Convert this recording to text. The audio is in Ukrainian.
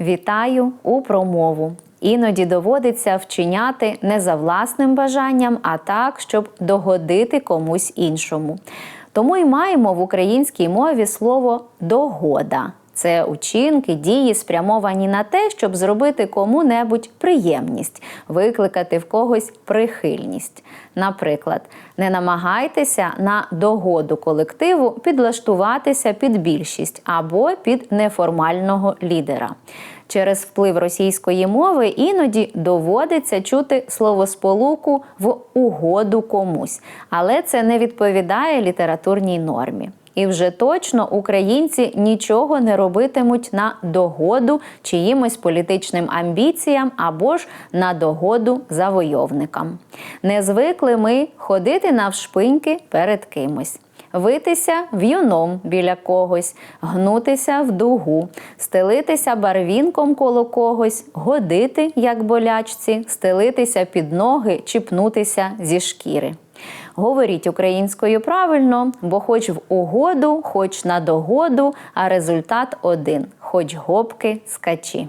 Вітаю у промову. Іноді доводиться вчиняти не за власним бажанням, а так, щоб догодити комусь іншому. Тому й маємо в українській мові слово догода. Це учинки, дії спрямовані на те, щоб зробити кому-небудь приємність, викликати в когось прихильність. Наприклад, не намагайтеся на догоду колективу підлаштуватися під більшість або під неформального лідера. Через вплив російської мови іноді доводиться чути словосполуку в угоду комусь, але це не відповідає літературній нормі. І вже точно українці нічого не робитимуть на догоду чиїмось політичним амбіціям або ж на догоду завойовникам. Не звикли ми ходити навшпиньки перед кимось. Витися в'юном біля когось, гнутися в дугу, стелитися барвінком коло когось, годити, як болячці, стелитися під ноги чи пнутися зі шкіри. Говоріть українською правильно, бо хоч в угоду, хоч на догоду, а результат один: хоч гопки скачі.